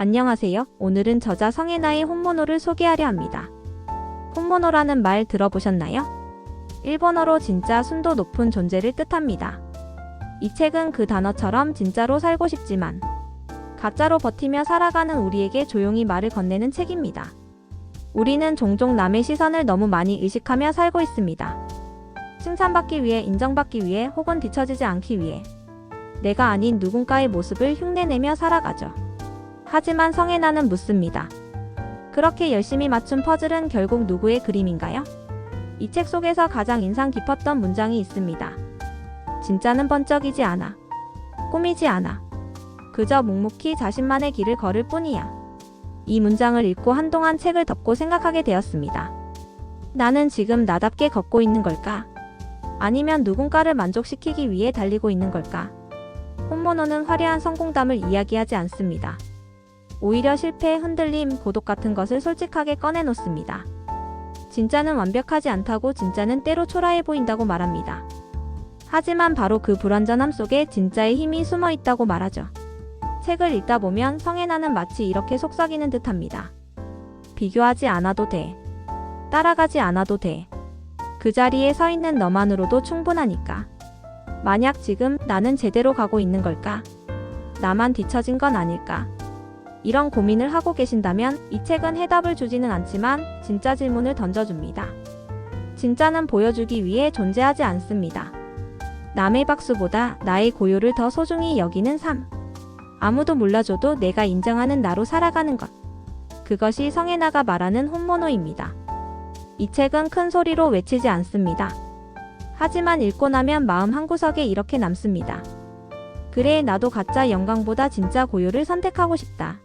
안녕하세요. 오늘은 저자 성애나의 혼모노를 소개하려 합니다. 혼모노라는 말 들어보셨나요? 일본어로 진짜 순도 높은 존재를 뜻합니다. 이 책은 그 단어처럼 진짜로 살고 싶지만 가짜로 버티며 살아가는 우리에게 조용히 말을 건네는 책입니다. 우리는 종종 남의 시선을 너무 많이 의식하며 살고 있습니다. 칭찬받기 위해, 인정받기 위해, 혹은 뒤처지지 않기 위해 내가 아닌 누군가의 모습을 흉내내며 살아가죠. 하지만 성애나는 묻습니다. 그렇게 열심히 맞춘 퍼즐은 결국 누구의 그림인가요? 이 책 속에서 가장 인상 깊었던 문장이 있습니다. 진짜는 번쩍이지 않아. 꾸미지 않아. 그저 묵묵히 자신만의 길을 걸을 뿐이야. 이 문장을 읽고 한동안 책을 덮고 생각하게 되었습니다. 나는 지금 나답게 걷고 있는 걸까? 아니면 누군가를 만족시키기 위해 달리고 있는 걸까? 혼모노는 화려한 성공담을 이야기하지 않습니다. 오히려 실패, 흔들림, 고독 같은 것을 솔직하게 꺼내놓습니다. 진짜는 완벽하지 않다고 진짜는 때로 초라해 보인다고 말합니다. 하지만 바로 그 불완전함 속에 진짜의 힘이 숨어 있다고 말하죠. 책을 읽다 보면 성애나는 마치 이렇게 속삭이는 듯 합니다. 비교하지 않아도 돼. 따라가지 않아도 돼. 그 자리에 서 있는 너만으로도 충분하니까. 만약 지금 나는 제대로 가고 있는 걸까? 나만 뒤처진 건 아닐까? 이런 고민을 하고 계신다면 이 책은 해답을 주지는 않지만 진짜 질문을 던져줍니다. 진짜는 보여주기 위해 존재하지 않습니다. 남의 박수보다 나의 고요를 더 소중히 여기는 삶. 아무도 몰라줘도 내가 인정하는 나로 살아가는 것. 그것이 성애나가 말하는 혼모노입니다. 이 책은 큰 소리로 외치지 않습니다. 하지만 읽고 나면 마음 한구석에 이렇게 남습니다. 그래, 나도 가짜 영광보다 진짜 고요를 선택하고 싶다.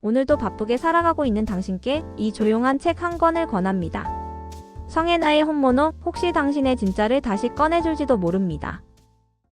오늘도 바쁘게 살아가고 있는 당신께 이 조용한 책 한 권을 권합니다. 성애나의 혼모노, 혹시 당신의 진짜를 다시 꺼내줄지도 모릅니다.